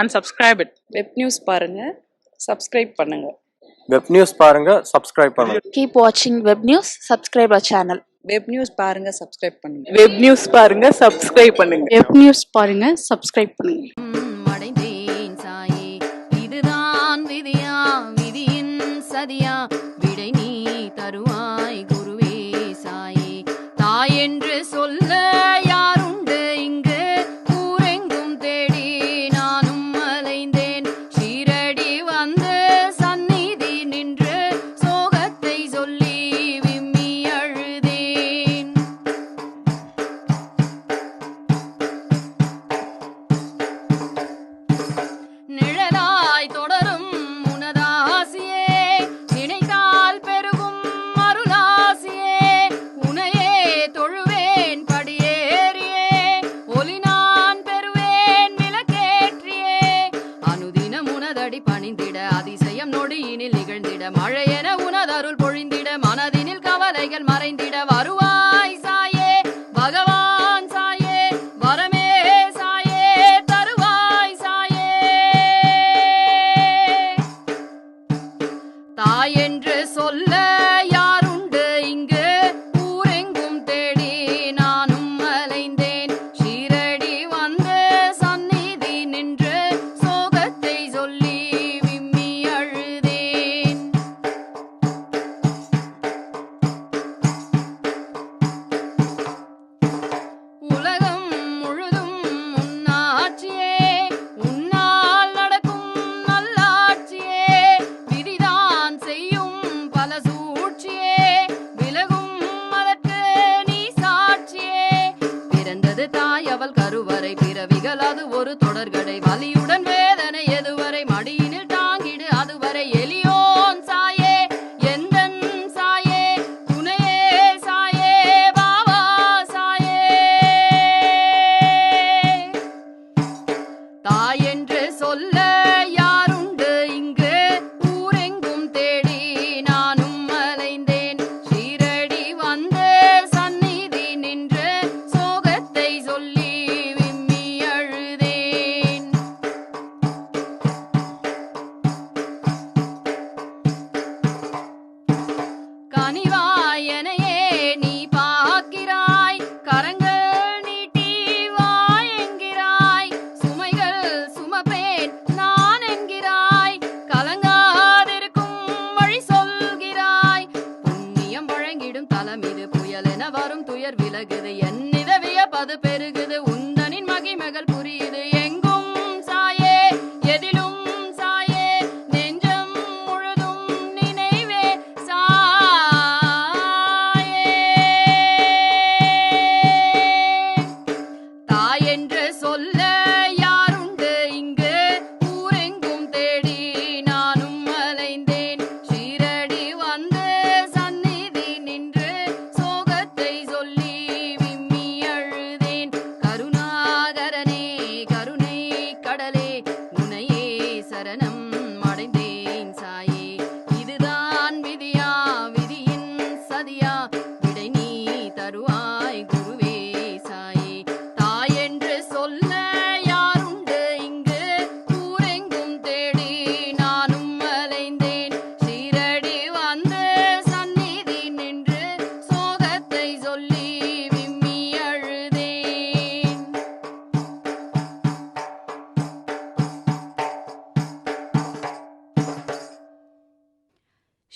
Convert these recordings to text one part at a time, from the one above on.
And subscribe it web news பாருங்கள் subscribe பண்ணுங்கள் web news பாருங்க சப்ஸ்கிரைப் பண்ணுங்க. கீப் வாட்சிங் web news subscribe our channel web news பாருங்க சப்ஸ்கிரைப் பண்ணுங்க. வெப் நியூஸ் பாருங்க சப்ஸ்கிரைப் பண்ணுங்க. வெப் நியூஸ் பாருங்க சப்ஸ்கிரைப் பண்ணுங்க. vale பணிவாயனையே நீ பார்க்கிறாய். கரங்கள் நீட்டி வாயெங்கிறாய் சுமைகள் சுமப்பேன் நான் என்கிறாய். கலங்காதிருக்கும் வழி சொல்கிறாய். புண்ணியம் வழங்கிடும் தலமிது புயல் என வரும் துயர் விலகுது. என் நிதவிய பது சரணம்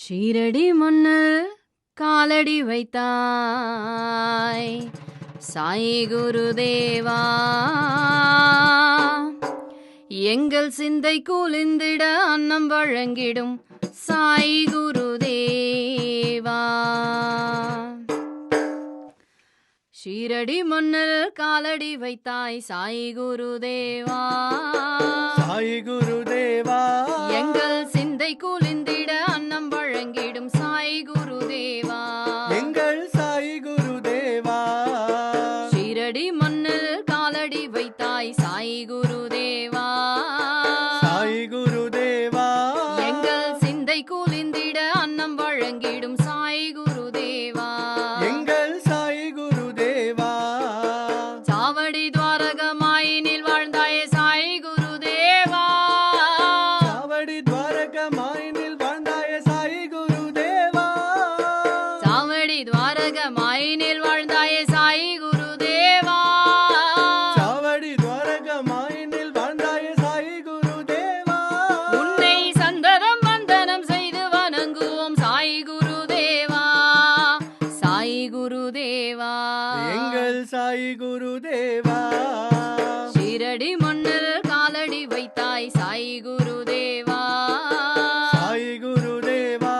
ஷீரடி முன்னில் காலடி வைத்தாய். சாயி குருதேவா எங்கள் சிந்தை கூலிந்திட அன்னம் வழங்கிடும் சாய் குருதேவா. ஷீரடி மண்ணில் காலடி வைத்தாய் சாய் குருதேவா. சாய் குருதேவா. எங்கள் சிந்தை கூலி காலடி வைத்தாய் சாய் குருதேவா. தேவா. எங்கள் சாய் குரு தேவா. ஷீரடி மன்னர் காலடி வைத்தாய் சாய் குரு தேவா. சாய் குரு தேவா.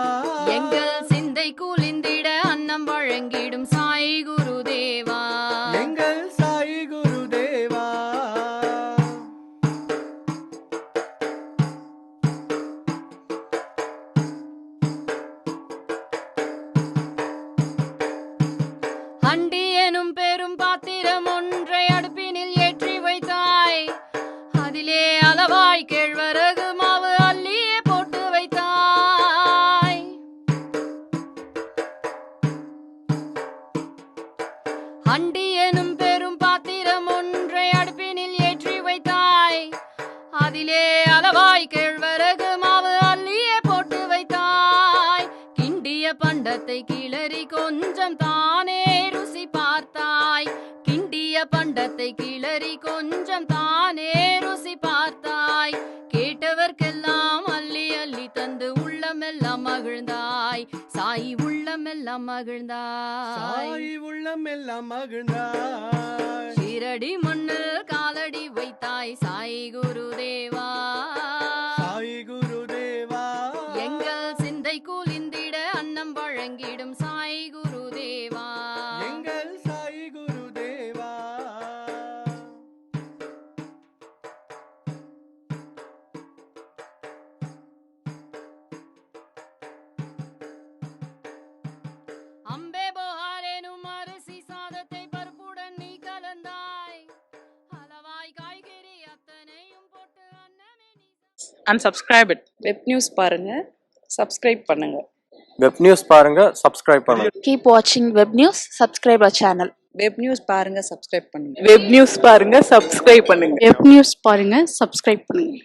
எங்கள் சிந்தை கூலிந்திட அன்னம் வழங்கிடும் சாய் குரு அண்டி எனும் பெரும் பாத்திரம் ஒன்றை அடுப்பினில் ஏற்றி வைத்தாய். அதிலே அளவாய் கேழ்வரகு மாவு அள்ளியே போட்டு வைத்தாய். அண்டி எனும் பெரும் பாத்திரம் ஒன்றை அடுப்பினில் ஏற்றி வைத்தாய். அதிலே அளவாய் கேழ்வரகு கிண்டிய பண்டத்தை கிளறி கொஞ்சம் தானே ருசி பார்த்தாய். கிண்டிய பண்டத்தை கிளறி கொஞ்சம் தானே ருசி பார்த்தாய். கேட்டவர்க்கெல்லாம் அள்ளி அள்ளி தந்து உள்ளமெல்லாம் மகிழ்ந்தாய். சாய் உள்ளமெல்லாம் மகிழ்ந்தாய். சாய் உள்ளம் எல்லாம் மகிழ்ந்தாய். ஷீரடி மண்ணில் காலடி வைத்தாய் சாய் குருதேவா. சாய் குருதேவா. எங்கள் சிந்தை குலிந்திட unsubscribe it. வெப் நியூஸ் பாருங்க. சப்ஸ்கிரைப் பண்ணுங்க. வெப் நியூஸ் பாருங்க சப்ஸ்கிரைப் பண்ணுங்க. Keep watching web news. Subscribe our channel. Web news பாருங்க சப்ஸ்கிரைப் பண்ணுங்க. வெப் நியூஸ் பாருங்க சப்ஸ்கிரைப் பண்ணுங்க. Web news பாருங்க subscribe பண்ணுங்க.